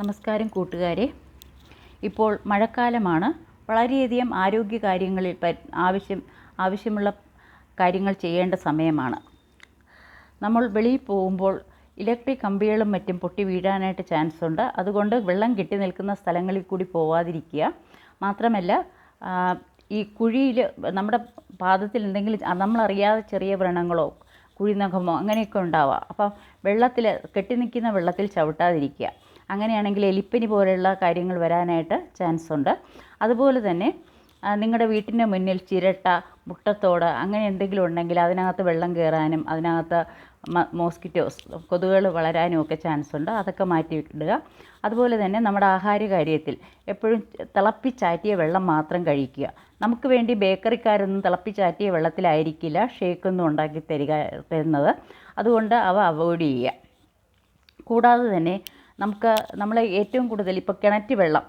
നമസ്കാരം കൂട്ടുകാരെ. ഇപ്പോൾ മഴക്കാലമാണ്. വളരെയധികം ആരോഗ്യ കാര്യങ്ങളിൽ പ- ആവശ്യം ആവശ്യമുള്ള കാര്യങ്ങൾ ചെയ്യേണ്ട സമയമാണ്. നമ്മൾ വെളിയിൽ പോകുമ്പോൾ ഇലക്ട്രിക് കമ്പികളും മറ്റും പൊട്ടി വീഴാനായിട്ട് ചാൻസ് ഉണ്ട്. അതുകൊണ്ട് വെള്ളം കെട്ടി നിൽക്കുന്ന സ്ഥലങ്ങളിൽ കൂടി പോവാതിരിക്കുക. മാത്രമല്ല ഈ കുഴിയിൽ നമ്മുടെ പാദത്തിൽ എന്തെങ്കിലും നമ്മളറിയാതെ ചെറിയ വ്രണങ്ങളോ കുഴിനഖമോ അങ്ങനെയൊക്കെ ഉണ്ടാവാം. അപ്പം വെള്ളത്തിൽ കെട്ടി നിൽക്കുന്ന വെള്ളത്തിൽ ചവിട്ടാതിരിക്കുക. അങ്ങനെയാണെങ്കിൽ എലിപ്പനി പോലെയുള്ള കാര്യങ്ങൾ വരാനായിട്ട് ചാൻസ് ഉണ്ട്. അതുപോലെ തന്നെ നിങ്ങളുടെ വീട്ടിന്റെ മുന്നിൽ ചിരട്ട മുട്ടത്തോട് അങ്ങനെ എന്തെങ്കിലും ഉണ്ടെങ്കിൽ അതിനകത്ത് വെള്ളം കയറാനും അതിനകത്ത് മോസ്കിറ്റോസ് കൊതുകുകൾ വളരാനും ഒക്കെ ചാൻസ് ഉണ്ട്. അതൊക്കെ മാറ്റി ഇടുക. അതുപോലെ തന്നെ നമ്മുടെ ആഹാര കാര്യത്തിൽ എപ്പോഴും തിളപ്പിച്ചാറ്റിയ വെള്ളം മാത്രം കഴിക്കുക. നമുക്ക് വേണ്ടി ബേക്കറിക്കാരൊന്നും തിളപ്പിച്ചാറ്റിയ വെള്ളത്തിലായിരിക്കില്ല. ഷേക്കൊന്നും ഉണ്ടാക്കി തരിക തരുന്നത്. അതുകൊണ്ട് അവ അവോയ്ഡ് ചെയ്യുക. കൂടാതെ തന്നെ നമുക്ക് നമ്മൾ ഏറ്റവും കൂടുതൽ ഇപ്പോൾ കിണറ്റ് വെള്ളം.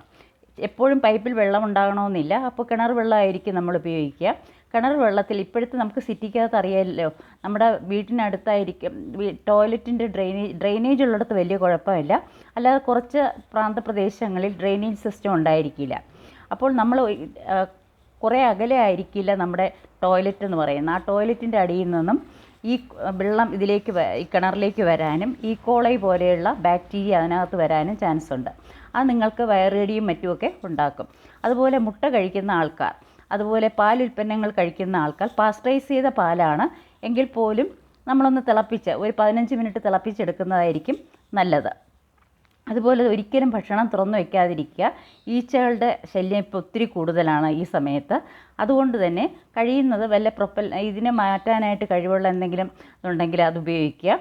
എപ്പോഴും പൈപ്പിൽ വെള്ളം ഉണ്ടാകണമെന്നില്ല. അപ്പോൾ കിണർ വെള്ളമായിരിക്കും നമ്മൾ ഉപയോഗിക്കുക. കിണർ വെള്ളത്തിൽ ഇപ്പോഴത്തെ നമുക്ക് സിറ്റിക്കകത്ത് അറിയാമല്ലോ നമ്മുടെ വീട്ടിനടുത്തായിരിക്കും ടോയ്ലറ്റിന്റെ ഡ്രെയിനേജ് ഡ്രെയിനേജ് ഉള്ളിടത്ത് വലിയ കുഴപ്പമില്ല. അല്ലാതെ കുറച്ച് പ്രാന്തപ്രദേശങ്ങളിൽ ഡ്രെയിനേജ് സിസ്റ്റം ഉണ്ടായിരിക്കില്ല. അപ്പോൾ നമ്മൾ കുറേ അകലെ ആയിരിക്കില്ല നമ്മുടെ ടോയ്ലറ്റ് എന്ന് പറയുന്നത്. ആ ടോയ്ലറ്റിന്റെ അടിയിൽ നിന്നും ഈ വെള്ളം ഇതിലേക്ക് ഈ കിണറിലേക്ക് വരാനും ഈ കോളൈ പോലെയുള്ള ബാക്ടീരിയ അതിനകത്ത് വരാനും ചാൻസ് ഉണ്ട് അത് നിങ്ങൾക്ക് വയറേടിയും മറ്റുമൊക്കെ ഉണ്ടാക്കും. അതുപോലെ മുട്ട കഴിക്കുന്ന ആൾക്കാർ അതുപോലെ പാൽ ഉൽപ്പന്നങ്ങൾ കഴിക്കുന്ന ആൾക്കാർ പാസ്റ്ററൈസ് ചെയ്ത പാലാണ് എങ്കിൽ പോലും നമ്മളൊന്ന് തിളപ്പിച്ച് ഒരു പതിനഞ്ച് മിനിറ്റ് തിളപ്പിച്ചെടുക്കുന്നതായിരിക്കും നല്ലത്. അതുപോലെ ഒരിക്കലും ഭക്ഷണം തുറന്നു വയ്ക്കാതിരിക്കുക ഈച്ചകളുടെ ശല്യം ഇപ്പോൾ ഒത്തിരി കൂടുതലാണ് ഈ സമയത്ത്. അതുകൊണ്ട് തന്നെ കഴിയുന്നത് വല്ല പ്രൊപ്പൽ ഇതിനെ മാറ്റാനായിട്ട് കഴിവുള്ള എന്തെങ്കിലും ഉണ്ടെങ്കിൽ അത് ഉപയോഗിക്കുക.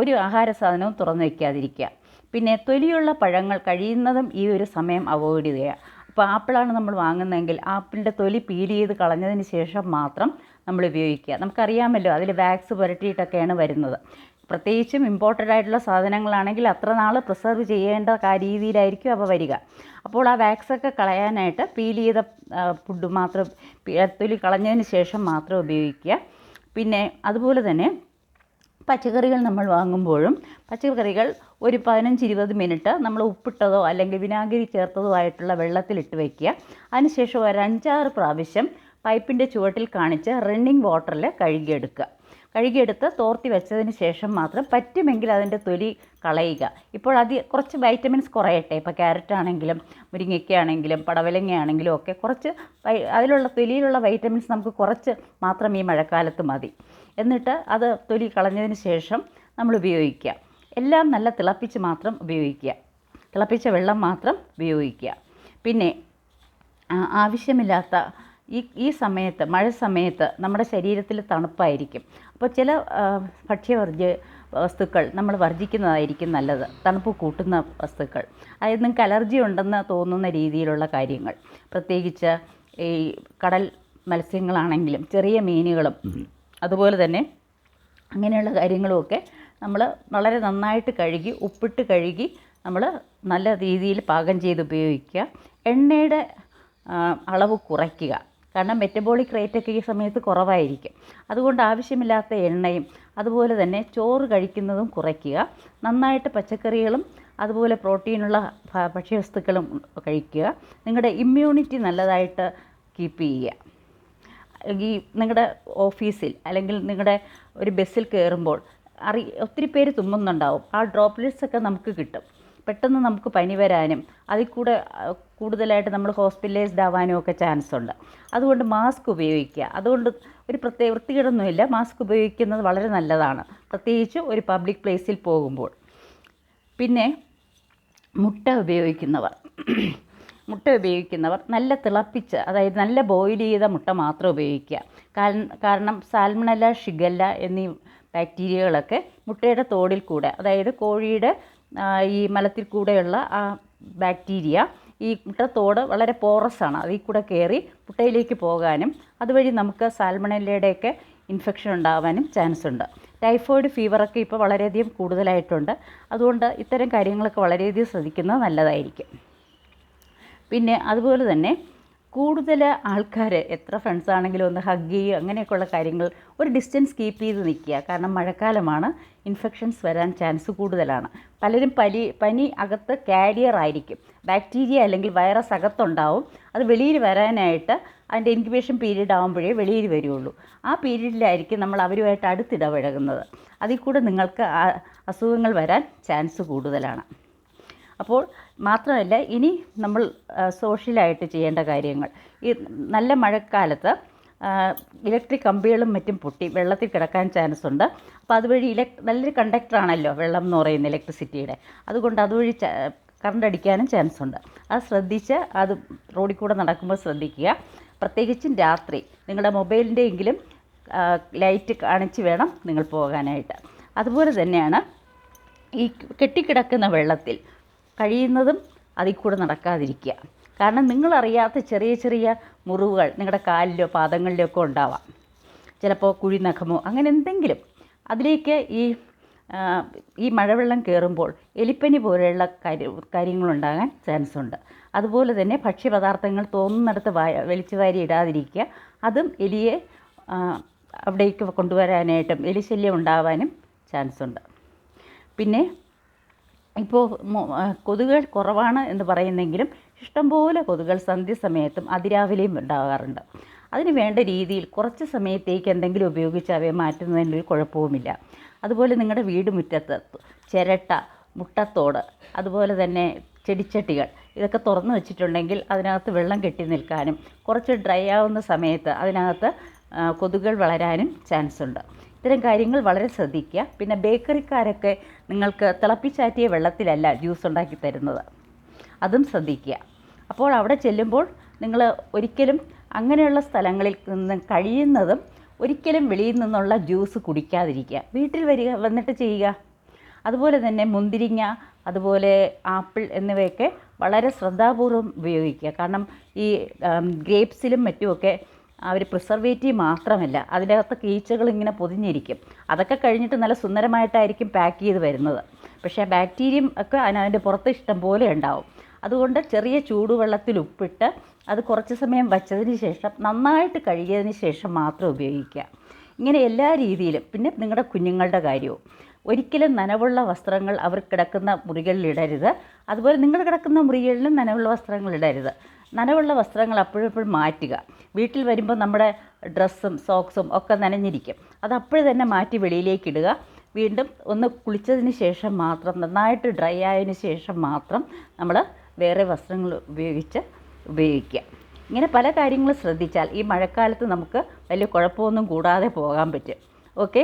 ഒരു ആഹാര സാധനവും തുറന്നു വയ്ക്കാതിരിക്കുക പിന്നെ തൊലിയുള്ള പഴങ്ങൾ കഴിയുന്നതും ഈ ഒരു സമയം അവോയ്ഡ് ചെയ്യുക. അപ്പോൾ ആപ്പിളാണ് നമ്മൾ വാങ്ങുന്നതെങ്കിൽ ആപ്പിളിന്റെ തൊലി പീൽ ചെയ്ത് കളഞ്ഞതിന് ശേഷം മാത്രം നമ്മൾ ഉപയോഗിക്കുക. നമുക്കറിയാമല്ലോ അതിൽ വാക്സ് പുരട്ടിയിട്ടൊക്കെയാണ് വരുന്നത്. പ്രത്യേകിച്ചും ഇമ്പോർട്ടന്റ് ആയിട്ടുള്ള സാധനങ്ങളാണെങ്കിൽ അത്ര നാൾ പ്രിസർവ് ചെയ്യേണ്ട രീതിയിലായിരിക്കും അവ വരിക. അപ്പോൾ ആ വാക്സൊക്കെ കളയാനായിട്ട് പീൽ ചെയ്ത ഫുഡ് മാത്രം തൊലി കളഞ്ഞതിന് ശേഷം മാത്രം ഉപയോഗിക്കുക. പിന്നെ അതുപോലെ തന്നെ പച്ചക്കറികൾ നമ്മൾ വാങ്ങുമ്പോഴും പച്ചക്കറികൾ ഒരു പതിനഞ്ച് ഇരുപത് മിനിറ്റ് നമ്മൾ ഉപ്പിട്ടതോ അല്ലെങ്കിൽ വിനാഗിരി ചേർത്തതോ ആയിട്ടുള്ള വെള്ളത്തിലിട്ട് വയ്ക്കുക അതിനുശേഷം ഒരു അഞ്ചാറ് പ്രാവശ്യം പൈപ്പിന്റെ ചുവട്ടിൽ കാണിച്ച് റണ്ണിങ് വാട്ടറിൽ കഴുകിയെടുക്കുക. കഴുകിയെടുത്ത് തോർത്തി വെച്ചതിന് ശേഷം മാത്രം പറ്റുമെങ്കിൽ അതിന്റെ തൊലി കളയുക. ഇപ്പോൾ അത് കുറച്ച് വൈറ്റമിൻസ് കുറയട്ടെ. ഇപ്പോൾ ക്യാരറ്റ് ആണെങ്കിലും മുരിങ്ങയ്ക്ക ആണെങ്കിലും പടവലങ്ങ ആണെങ്കിലും ഒക്കെ കുറച്ച് അതിലുള്ള തൊലിയിലുള്ള വൈറ്റമിൻസ് നമുക്ക് കുറച്ച് മാത്രം ഈ മഴക്കാലത്ത് മതി. എന്നിട്ട് അത് തൊലി കളഞ്ഞതിന് ശേഷം നമ്മൾ ഉപയോഗിക്കുക. എല്ലാം നല്ല തിളപ്പിച്ച് മാത്രം ഉപയോഗിക്കുക. തിളപ്പിച്ച വെള്ളം മാത്രം ഉപയോഗിക്കുക. പിന്നെ ആവശ്യമില്ലാത്ത ഈ ഈ സമയത്ത് മഴ സമയത്ത് നമ്മുടെ ശരീരത്തിൽ തണുപ്പായിരിക്കും. അപ്പോൾ ചില ഭക്ഷ്യവർജ്യ വസ്തുക്കൾ നമ്മൾ വർജിക്കുന്നതായിരിക്കും നല്ലത്. തണുപ്പ് കൂട്ടുന്ന വസ്തുക്കൾ. അതായത് നിങ്ങൾക്ക് അലർജി ഉണ്ടെന്ന് തോന്നുന്ന രീതിയിലുള്ള കാര്യങ്ങൾ. പ്രത്യേകിച്ച് ഈ കടൽ മത്സ്യങ്ങളാണെങ്കിലും ചെറിയ മീനുകളും അതുപോലെ തന്നെ അങ്ങനെയുള്ള കാര്യങ്ങളുമൊക്കെ നമ്മൾ വളരെ നന്നായിട്ട് കഴുകി ഉപ്പിട്ട് കഴുകി നമ്മൾ നല്ല രീതിയിൽ പാകം ചെയ്ത് ഉപയോഗിക്കുക. എണ്ണയുടെ അളവ് കുറയ്ക്കുക. കാരണം മെറ്റബോളിക് റേറ്റൊക്കെ ഈ സമയത്ത് കുറവായിരിക്കും. അതുകൊണ്ട് ആവശ്യമില്ലാത്ത എണ്ണയും അതുപോലെ തന്നെ ചോറ് കഴിക്കുന്നതും കുറയ്ക്കുക. നന്നായിട്ട് പച്ചക്കറികളും അതുപോലെ പ്രോട്ടീനുള്ള ഭക്ഷ്യവസ്തുക്കളും കഴിക്കുക. നിങ്ങളുടെ ഇമ്മ്യൂണിറ്റി നല്ലതായിട്ട് കീപ്പ് ചെയ്യുക. ഈ നിങ്ങളുടെ ഓഫീസിൽ അല്ലെങ്കിൽ നിങ്ങളുടെ ഒരു ബസ്സിൽ കയറുമ്പോൾ അറി ഒത്തിരി പേര് തുമ്മുന്നുണ്ടാവും. ആ ഡ്രോപ്ലെറ്റ്സ് ഒക്കെ നമുക്ക് കിട്ടും. പെട്ടെന്ന് നമുക്ക് പനി വരാനും അതിൽ കൂടെ കൂടുതലായിട്ട് നമ്മൾ ഹോസ്പിറ്റലൈസ്ഡ് ആവാനും ഒക്കെ ചാൻസ് ഉണ്ട്. അതുകൊണ്ട് മാസ്ക് ഉപയോഗിക്കുക. അതുകൊണ്ട് ഒരു പ്രത്യേക വൃത്തികേടൊന്നുമില്ല. മാസ്ക് ഉപയോഗിക്കുന്നത് വളരെ നല്ലതാണ്. പ്രത്യേകിച്ച് ഒരു പബ്ലിക് പ്ലേസിൽ പോകുമ്പോൾ. പിന്നെ മുട്ട ഉപയോഗിക്കുന്നവർ. മുട്ട ഉപയോഗിക്കുന്നവർ നല്ല തിളപ്പിച്ച് അതായത് നല്ല ബോയിൽ ചെയ്ത മുട്ട മാത്രം ഉപയോഗിക്കുക. കാരണം സാൽമണല ഷിഗല്ല എന്നീ ബാക്ടീരിയകളൊക്കെ മുട്ടയുടെ തോടിൽ കൂടെ അതായത് കോഴിയുടെ ഈ മലത്തിൽ കൂടെയുള്ള ആ ബാക്ടീരിയ ഈ മുട്ടത്തോട് വളരെ പോറസ് ആണ്. അതിൽ കൂടെ കയറി മുട്ടയിലേക്ക് പോകാനും അതുവഴി നമുക്ക് സാൽമണലയുടെയൊക്കെ ഇൻഫെക്ഷൻ ഉണ്ടാവാനും ചാൻസ് ഉണ്ട്. ടൈഫോയിഡ് ഫീവറൊക്കെ ഇപ്പോൾ വളരെയധികം കൂടുതലായിട്ടുണ്ട്. അതുകൊണ്ട് ഇത്തരം കാര്യങ്ങളൊക്കെ വളരെയധികം ശ്രദ്ധിക്കുന്നത് നല്ലതായിരിക്കും. പിന്നെ അതുപോലെ തന്നെ കൂടുതൽ ആൾക്കാർ എത്ര ഫ്രണ്ട്സ് ആണെങ്കിലും ഒന്ന് ഹഗ് ചെയ്യുക അങ്ങനെയൊക്കെയുള്ള കാര്യങ്ങൾ ഒരു ഡിസ്റ്റൻസ് കീപ്പ് ചെയ്ത് നിൽക്കുക. കാരണം മഴക്കാലമാണ് ഇൻഫെക്ഷൻസ് വരാൻ ചാൻസ് കൂടുതലാണ്. പലരും പനി പനി അകത്ത് കാരിയർ ആയിരിക്കും. ബാക്ടീരിയ അല്ലെങ്കിൽ വൈറസ് അകത്തുണ്ടാവും. അത് വെളിയിൽ വരാനായിട്ട് അതിന്റെ ഇൻക്യുബേഷൻ പീരീഡ് ആകുമ്പോഴേ വെളിയിൽ വരുള്ളൂ. ആ പീരീഡിലായിരിക്കും നമ്മൾ അവരുമായിട്ട് അടുത്തിടപഴകുന്നത്. അതിൽ കൂടെ നിങ്ങൾക്ക് അസുഖങ്ങൾ വരാൻ ചാൻസ് കൂടുതലാണ്. അപ്പോൾ മാത്രമല്ല ഇനി നമ്മൾ സോഷ്യലായിട്ട് ചെയ്യേണ്ട കാര്യങ്ങൾ. ഈ നല്ല മഴക്കാലത്ത് ഇലക്ട്രിക് കമ്പികളും മറ്റും പൊട്ടി വെള്ളത്തിൽ കിടക്കാൻ ചാൻസ് ഉണ്ട്. അപ്പോൾ അതുവഴി ഇലക് നല്ലൊരു കണ്ടക്ടറാണല്ലോ വെള്ളം എന്ന് പറയുന്നത് ഇലക്ട്രിസിറ്റിയുടെ. അതുകൊണ്ട് അതുവഴി കറണ്ട് അടിക്കാനും ചാൻസ് ഉണ്ട്. അത് ശ്രദ്ധിച്ച് അത് റോഡിൽ കൂടെ നടക്കുമ്പോൾ ശ്രദ്ധിക്കുക. പ്രത്യേകിച്ചും രാത്രി. നിങ്ങളുടെ മൊബൈലിന്റെ എങ്കിലും ലൈറ്റ് കാണിച്ച് വേണം നിങ്ങൾ പോകാനായിട്ട്. അതുപോലെ തന്നെയാണ് ഈ കെട്ടിക്കിടക്കുന്ന വെള്ളത്തിൽ കഴിയുന്നതും അതിൽ കൂടെ നടക്കാതിരിക്കുക. കാരണം നിങ്ങളറിയാത്ത ചെറിയ ചെറിയ മുറിവുകൾ നിങ്ങളുടെ കാലിലോ പാദങ്ങളിലോ ഒക്കെ ഉണ്ടാവാം. ചിലപ്പോൾ കുഴിനഖമോ അങ്ങനെ എന്തെങ്കിലും. അതിലേക്ക് ഈ ഈ മഴവെള്ളം കയറുമ്പോൾ എലിപ്പനി പോലെയുള്ള കാര്യ കാര്യങ്ങളുണ്ടാകാൻ ചാൻസ് ഉണ്ട്. അതുപോലെ തന്നെ ഭക്ഷ്യപദാർത്ഥങ്ങൾ തോന്നുന്നിടത്ത് വായ വലിച്ചു വാരി ഇടാതിരിക്കുക. അതും എലിയെ അവിടേക്ക് കൊണ്ടുവരാനായിട്ടും എലിശല്യം ഉണ്ടാവാനും ചാൻസ് ഉണ്ട്. പിന്നെ ഇപ്പോൾ കൊതുകൾ കുറവാണ് എന്ന് പറയുന്നെങ്കിലും ഇഷ്ടംപോലെ കൊതുകുകൾ സന്ധ്യസമയത്തും അതിരാവിലെയും ഉണ്ടാകാറുണ്ട്. അതിന് വേണ്ട രീതിയിൽ കുറച്ച് സമയത്തേക്ക് എന്തെങ്കിലും ഉപയോഗിച്ച് അവയെ മാറ്റുന്നതിനൊരു കുഴപ്പവുമില്ല. അതുപോലെ നിങ്ങളുടെ വീട് മുറ്റത്ത് ചിരട്ട മുട്ടത്തോട് അതുപോലെ തന്നെ ചെടിച്ചട്ടികൾ ഇതൊക്കെ തുറന്നു വെച്ചിട്ടുണ്ടെങ്കിൽ അതിനകത്ത് വെള്ളം കെട്ടി നിൽക്കാനും കുറച്ച് ഡ്രൈ ആവുന്ന സമയത്ത് അതിനകത്ത് കൊതുകുകൾ വളരാനും ചാൻസ് ഉണ്ട് ഇത്തരം കാര്യങ്ങൾ വളരെ ശ്രദ്ധിക്കുക. പിന്നെ ബേക്കറിക്കാരൊക്കെ നിങ്ങൾക്ക് തിളപ്പിച്ചാറ്റിയ വെള്ളത്തിലല്ല ജ്യൂസ് ഉണ്ടാക്കി തരുന്നത്. അതും ശ്രദ്ധിക്കുക. അപ്പോൾ അവിടെ ചെല്ലുമ്പോൾ നിങ്ങൾ ഒരിക്കലും അങ്ങനെയുള്ള സ്ഥലങ്ങളിൽ നിന്ന് കഴിയുന്നതും ഒരിക്കലും വെളിയിൽ നിന്നുള്ള ജ്യൂസ് കുടിക്കാതിരിക്കുക. വീട്ടിൽ വരിക വന്നിട്ട് ചെയ്യുക. അതുപോലെ തന്നെ മുന്തിരിങ്ങ അതുപോലെ ആപ്പിൾ എന്നിവയൊക്കെ വളരെ ശ്രദ്ധാപൂർവം ഉപയോഗിക്കുക. കാരണം ഈ ഗ്രേപ്സിലും മറ്റുമൊക്കെ അവർ പ്രിസർവേറ്റീവ് മാത്രമല്ല അതിനകത്ത് കീച്ചകൾ ഇങ്ങനെ പൊതിഞ്ഞിരിക്കും. അതൊക്കെ കഴിഞ്ഞിട്ട് നല്ല സുന്ദരമായിട്ടായിരിക്കും പാക്ക് ചെയ്ത് വരുന്നത്. പക്ഷേ ബാക്ടീരിയം ഒക്കെ അതിന്റെ പുറത്ത് ഇഷ്ടം പോലെ ഉണ്ടാവും. അതുകൊണ്ട് ചെറിയ ചൂടുവെള്ളത്തിൽ ഉപ്പിട്ട് അത് കുറച്ച് സമയം വച്ചതിന് ശേഷം നന്നായിട്ട് കഴുകിയതിന് ശേഷം മാത്രം ഉപയോഗിക്കുക. ഇങ്ങനെ എല്ലാ രീതിയിലും. പിന്നെ നിങ്ങളുടെ കുഞ്ഞുങ്ങളുടെ കാര്യവും. ഒരിക്കലും നനവുള്ള വസ്ത്രങ്ങൾ അവർ കിടക്കുന്ന മുറികളിൽ ഇടരുത്. അതുപോലെ നിങ്ങൾ കിടക്കുന്ന മുറികളിലും നനവുള്ള വസ്ത്രങ്ങൾ ഇടരുത്. നനവുള്ള വസ്ത്രങ്ങൾ അപ്പോഴപ്പോഴും മാറ്റുക. വീട്ടിൽ വരുമ്പോൾ നമ്മുടെ ഡ്രസ്സും സോക്സും ഒക്കെ നനഞ്ഞിരിക്കും. അത് അപ്പോഴും തന്നെ മാറ്റി വെളിയിലേക്ക് ഇടുക. വീണ്ടും ഒന്ന് കുളിച്ചതിന് ശേഷം മാത്രം നന്നായിട്ട് ഡ്രൈ ആയതിന് ശേഷം മാത്രം നമ്മൾ വേറെ വസ്ത്രങ്ങൾ ഉപയോഗിച്ച് ഉപയോഗിക്കുക. ഇങ്ങനെ പല കാര്യങ്ങളും ശ്രദ്ധിച്ചാൽ ഈ മഴക്കാലത്ത് നമുക്ക് വലിയ കുഴപ്പമൊന്നും കൂടാതെ പോകാൻ പറ്റും. ഓക്കെ?